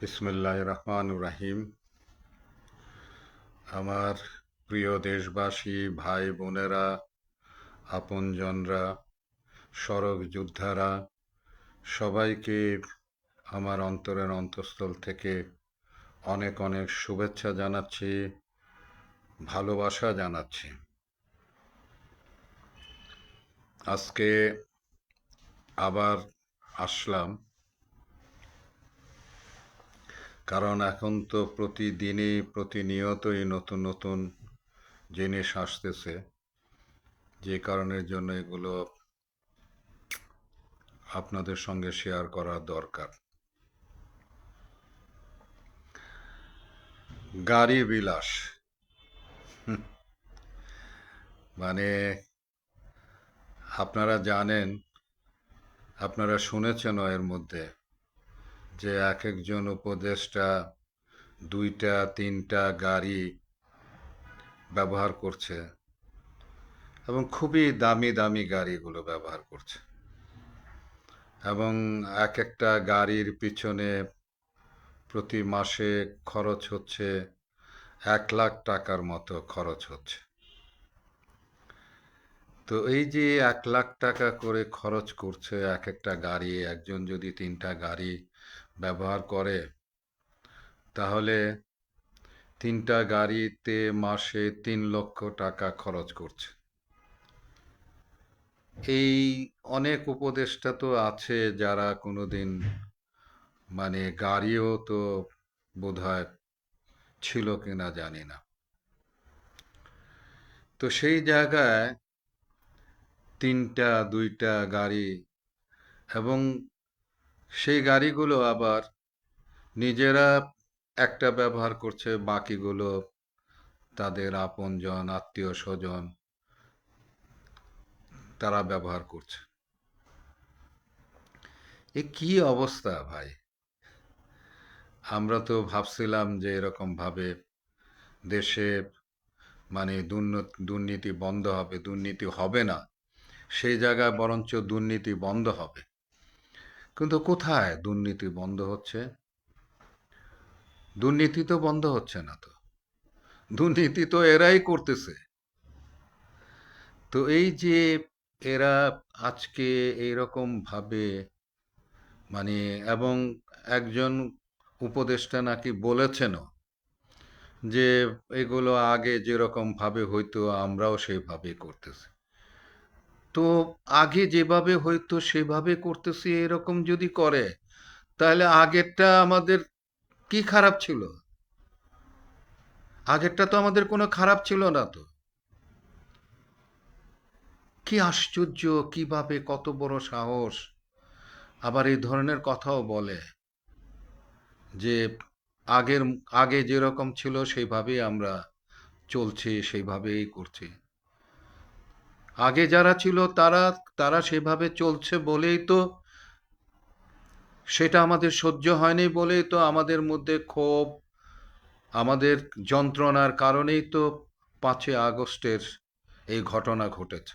বিসমুল্লাহ রহমান রাহিম আমার প্রিয় দেশবাসী, ভাই বোনেরা, আপনজনরা, সড়ক যোদ্ধারা, সবাইকে আমার অন্তরের অন্তঃস্থল থেকে অনেক অনেক শুভেচ্ছা জানাচ্ছি, ভালোবাসা জানাচ্ছি। আজকে আবার আসলাম কারণ এখন তো প্রতিদিনই, প্রতিনিয়তই নতুন নতুন জিনিস আসতেছে। যে কারণের জন্য এগুলো আপনাদের সঙ্গে শেয়ার করা দরকার। গাড়ি বিলাস। মানে আপনারা জানেন, আপনারা শুনেছেন এর মধ্যে। যে এক একজন উপদেষ্টা দুইটা, তিনটা গাড়ি ব্যবহার করছে এবং খুবই দামি দামি গাড়িগুলো ব্যবহার করছে এবং এক একটা গাড়ির পিছনে প্রতি মাসে খরচ হচ্ছে এক লাখ টাকার মতো খরচ হচ্ছে। তো এই যে এক লাখ টাকা করে খরচ করছে এক একটা গাড়ি, একজন যদি তিনটা গাড়ি ব্যবহার করে। তাহলে তিনটা গাড়িতে মাসে তিন লক্ষ টাকা খরচ করছে। এই অনেক উপদেষ্টা তো আছে যারা কোনোদিন মানে গাড়িও তো বোধহয় ছিল কিনা জানি না। তো সেই জায়গায় তিনটা, দুইটা গাড়ি এবং সেই গাড়িগুলো আবার নিজেরা একটা ব্যবহার করছে, বাকিগুলো তাদের আপনজন আত্মীয় স্বজন তারা ব্যবহার করছে। এ কি অবস্থা ভাই? আমরা তো ভাবছিলাম যে এরকম ভাবে দেশে মানে দুর্নীতি বন্ধ হবে, দুর্নীতি হবে না। সেই জায়গায় বরঞ্চ দুর্নীতি বন্ধ হবে। কিন্তু কোথায় দুর্নীতি বন্ধ হচ্ছে? দুর্নীতি তো বন্ধ হচ্ছে না তো। দুর্নীতি তো এরাই করতেছে। তো এই যে এরা আজকে এইরকম ভাবে মানে এবং একজন উপদেষ্টা নাকি বলেছেনও যে এগুলো আগে যেরকম ভাবে হইতো আমরাও সেইভাবেই করতেছি। তো আগে যেভাবে হয়তো সেভাবে করতেছি, এরকম যদি করে, তাহলে আগেরটা আমাদের কি খারাপ ছিল? আগেরটা তো আমাদের কোনো খারাপ ছিল না তো। কি আশ্চর্য, কীভাবে কত বড় সাহস। আবার এই ধরনের কথাও বলে যে, আগের, আগে যেরকম ছিল, সেইভাবেই আমরা চলছি, সেইভাবেই করছি। আগে যারা ছিল তারা তারা সেভাবে চলছে বলেই তো সেটা আমাদের সহ্য হয়নি বলেই তো আমাদের মধ্যে ক্ষোভ, আমাদের যন্ত্রণার কারণেই তো পাঁচই আগস্টের এই ঘটনা ঘটেছে।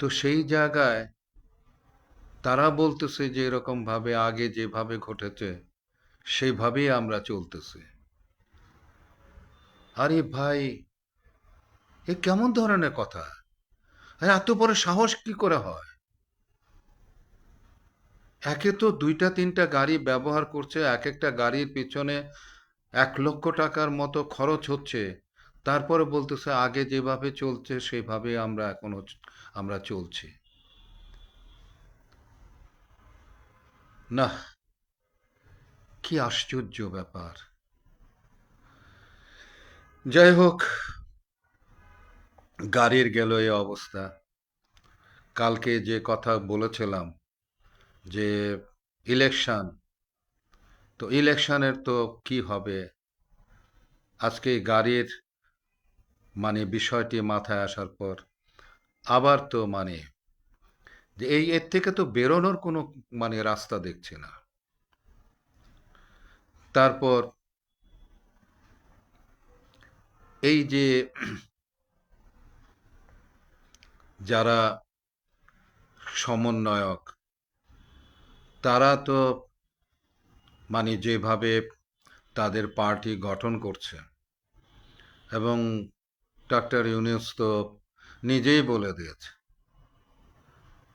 তো সেই জায়গায় তারা বলতেছে যে এরকম ভাবে আগে যেভাবে ঘটেছে সেইভাবেই আমরা চলতেছি। আরে ভাই এ কেমন ধরনের কথা? এত বড় সাহস কি করে হয়? একে তো দুইটা, তিনটা গাড়ি ব্যবহার করছে এক একটা গাড়ির পিছনে এক লক্ষ টাকার মতো খরচ হচ্ছে। তারপরে বলতেছে, আগে যেভাবে চলছে, সেভাবে আমরা এখনও আমরা চলছি। না কি আশ্চর্য ব্যাপার। যাই হোক গাড়ির গেল এই অবস্থা। কালকে যে কথা বলেছিলাম যে ইলেকশন তো ইলেকশনের তো কি হবে? আজকে গাড়ির মানে বিষয়টি মাথায় আসার পর আবার তো মানে যে এই এর থেকে তো বেরোনোর কোনো মানে রাস্তা দেখছি না। তারপর এই যে যারা সমন্বয়ক, তারা তো মানে যেভাবে তাদের পার্টি গঠন করছে এবং ডক্টর ইউনুস তো নিজেই বলে দিয়েছে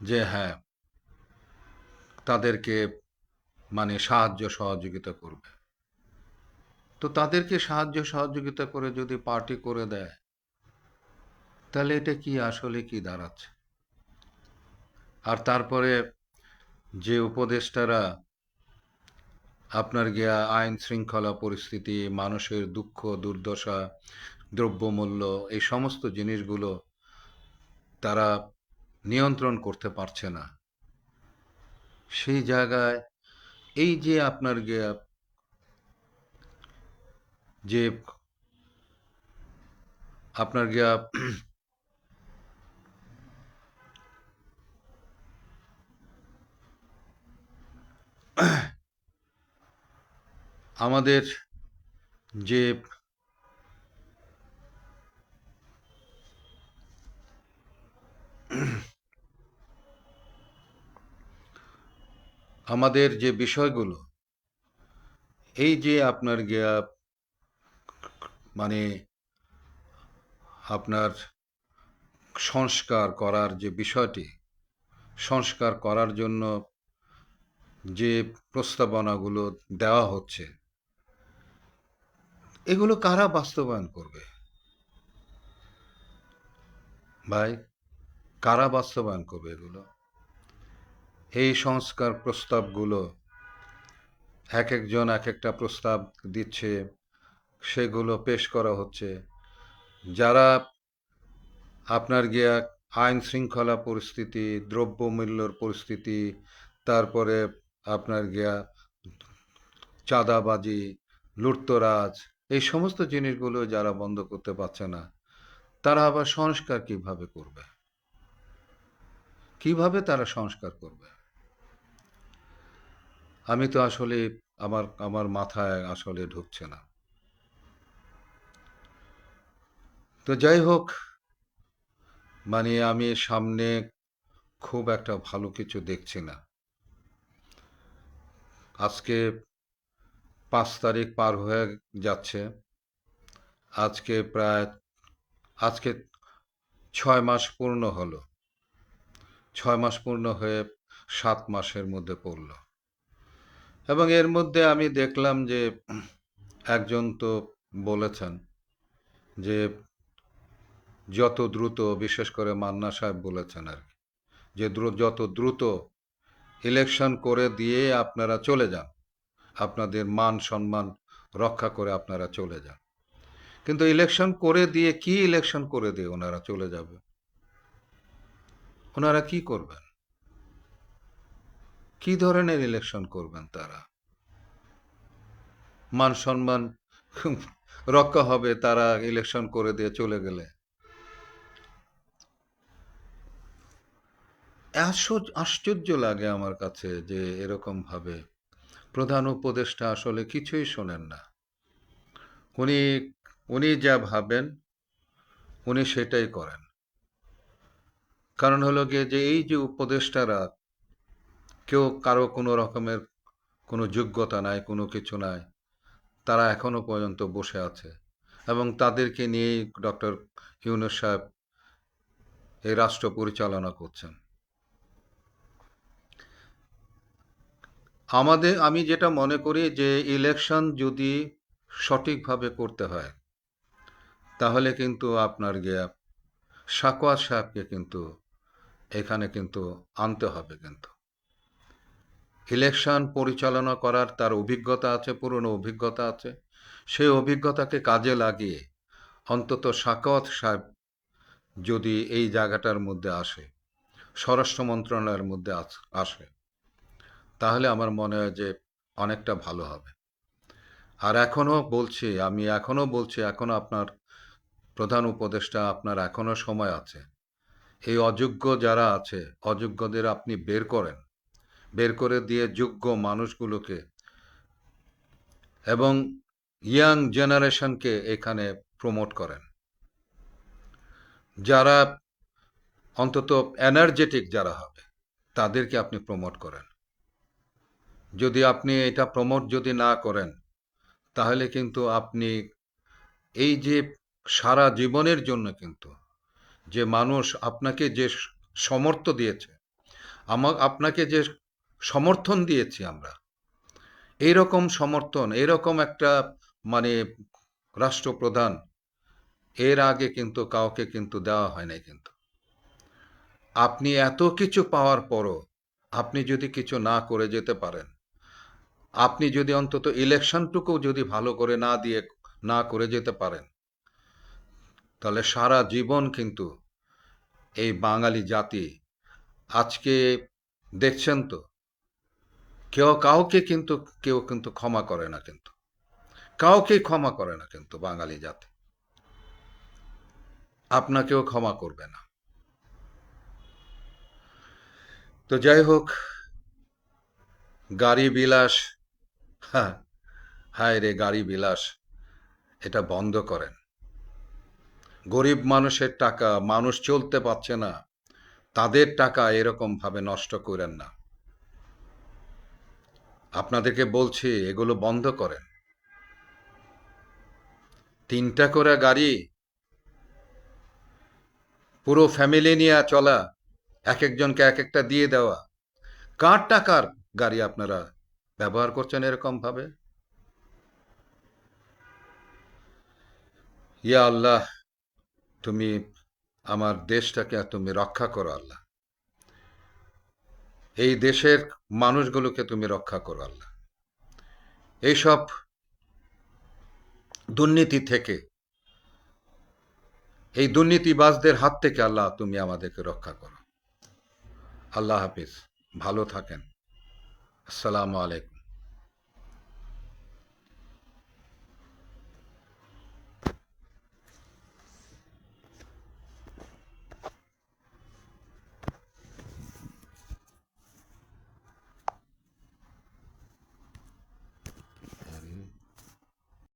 যে হ্যাঁ তাদেরকে মানে সাহায্য সহযোগিতা করবে। তো তাদেরকে সাহায্য সহযোগিতা করে যদি পার্টি করে দেয় তাহলে এটা কি আসলে কি দাঁড়াচ্ছে? আর তারপরে যে উপদেষ্টারা আপনার গিয়া আইন শৃঙ্খলা পরিস্থিতি, মানুষের দুঃখ, দুর্দশা, দ্রব্যমূল্য, এই সমস্ত জিনিসগুলো তারা নিয়ন্ত্রণ করতে পারছে না। সেই জায়গায় এই যে আপনার গিয়া যে আপনার গিয়া আমাদের যে আমাদের যে বিষয়গুলো, এই যে আপনার গিয়া মানে আপনার সংস্কার করার যে বিষয়টি, সংস্কার করার জন্য যে প্রস্তাবনাগুলো দেওয়া হচ্ছে, এগুলো কারা বাস্তবায়ন করবে? ভাই, কারা বাস্তবায়ন করবে এগুলো? এই সংস্কার প্রস্তাবগুলো এক একজন এক একটা প্রস্তাব দিচ্ছে, সেগুলো পেশ করা হচ্ছে। যারা আপনার গিয়া আইন শৃঙ্খলা পরিস্থিতি, দ্রব্যমূল্যর পরিস্থিতি, তারপরে আপনার গিয়া চাঁদাবাজি, লুটতরাজ, এই সমস্ত জিনিসগুলো যারা বন্ধ করতে পারছে না, তারা আবার সংস্কার কীভাবে করবে? কীভাবে তারা সংস্কার করবে? আমি তো আসলে আমার আমার মাথায় আসলে ঢুকছে না। তো যাই হোক মানে আমি সামনে খুব একটা ভালো কিছু দেখছি না। আজকে পাঁচ তারিখ পার হয়ে যাচ্ছে। আজকে প্রায়, আজকে ছয় মাস পূর্ণ হলো। ছয় মাস পূর্ণ হয়ে সাত মাসের মধ্যে পড়ল। এবং এর মধ্যে আমি দেখলাম যে একজন তো বলেছেন যে যত দ্রুত, বিশেষ করে মান্না সাহেব বলেছেন আর কি, যে দ্রু- যত দ্রুত ইলেকশন করে দিয়ে আপনারা চলে যান। আপনাদের মান সম্মান রক্ষা করে আপনারা চলে যান। কিন্তু ইলেকশন করে দিয়ে কি ইলেকশন করে দিয়ে ওনারা চলে যাবে? ওনারা কি করবেন? কি ধরনের ইলেকশন করবেন তারা? মান সম্মান রক্ষা হবে তারা ইলেকশন করে দিয়ে চলে গেলে। আশ্চর্য লাগে আমার কাছে যে এরকম ভাবে প্রধান উপদেষ্টা আসলে কিছুই শোনেন না। উনি উনি যা ভাবেন, উনি সেটাই করেন। কারণ হলো গিয়ে যে এই যে উপদেষ্টারা, কেউ কারও কোনো রকমের কোনো যোগ্যতা নাই, কোনো কিছু নাই, তারা এখনও পর্যন্ত বসে আছে এবং তাদেরকে নিয়েই ডক্টর ইউনুস সাহেব এই রাষ্ট্র পরিচালনা করছেন। আমাদের, আমি যেটা মনে করি যে ইলেকশন যদি সঠিকভাবে করতে হয়, তাহলে কিন্তু আপনার গিয়া সাকোয়াত সাহেবকে কিন্তু এখানে কিন্তু আনতে হবে কিন্তু। ইলেকশন পরিচালনা করার তার অভিজ্ঞতা আছে, পুরনো অভিজ্ঞতা আছে। সেই অভিজ্ঞতাকে কাজে লাগিয়ে অন্তত সাকওয়াত সাহেব যদি এই জায়গাটার মধ্যে আসে, স্বরাষ্ট্র মন্ত্রণালয়ের মধ্যে আসে তাহলে আমার মনে হয় যে অনেকটা ভালো হবে। আর এখনও বলছি, আমি এখনও বলছি এখনও আপনার প্রধান উপদেষ্টা, আপনার এখনও সময় আছে। এই অযোগ্য যারা আছে, অযোগ্যদের আপনি বের করেন। বের করে দিয়ে যোগ্য মানুষগুলোকে এবং ইয়াং জেনারেশনকে এখানে প্রমোট করেন। যারা অন্তত এনার্জেটিক যারা হবে, তাদেরকে আপনি প্রমোট করেন। যদি আপনি এটা প্রমোট যদি না করেন, তাহলে কিন্তু আপনি এই যে সারা জীবনের জন্য কিন্তু যে মানুষ আপনাকে যে সমর্থ দিয়েছে আমার আপনাকে যে সমর্থন দিয়েছি আমরা এইরকম সমর্থন, এরকম একটা মানে রাষ্ট্রপ্রধান, এর আগে কিন্তু কাউকে কিন্তু দেওয়া হয় নাই কিন্তু। আপনি এত কিছু পাওয়ার পরও আপনি যদি কিছু না করে যেতে পারেন আপনি যদি অন্তত ইলেকশনটুকু যদি ভালো করে না দিয়ে, না করে যেতে পারেন, তাহলে সারা জীবন কিন্তু এই বাঙালি জাতি আজকে দেখছেন তো, কেউ কাউকে কিন্তু, কেউ কিন্তু ক্ষমা করে না কিন্তু কাউকে ক্ষমা করে না কিন্তু বাঙালি জাতি। আপনাকেও ক্ষমা করবে না। তো যাই হোক, গাড়ি বিলাস হ্যাঁ হায় রে গাড়ি বিলাস, এটা বন্ধ করেন। গরিব মানুষের টাকা মানুষ চলতে পারছে না, তাদের টাকা এরকম ভাবে নষ্ট করেন না। আপনাদেরকে বলছি, এগুলো বন্ধ করেন। তিনটা করে গাড়ি, পুরো ফ্যামিলি নিয়ে চলা, এক একজনকে এক একটা দিয়ে দেওয়া। কার টাকার গাড়ি আপনারা ব্যবহার করছেন এরকম ভাবে? ইয়া আল্লাহ, তুমি আমার দেশটাকে তুমি রক্ষা করো আল্লাহ। এই দেশের মানুষগুলোকে তুমি রক্ষা করো আল্লাহ। এইসব দুর্নীতি থেকে, এই দুর্নীতিবাজদের হাত থেকে আল্লাহ তুমি আমাদেরকে রক্ষা করো। আল্লাহ হাফিজ, ভালো থাকেন। আসসালামু আলাইকুম।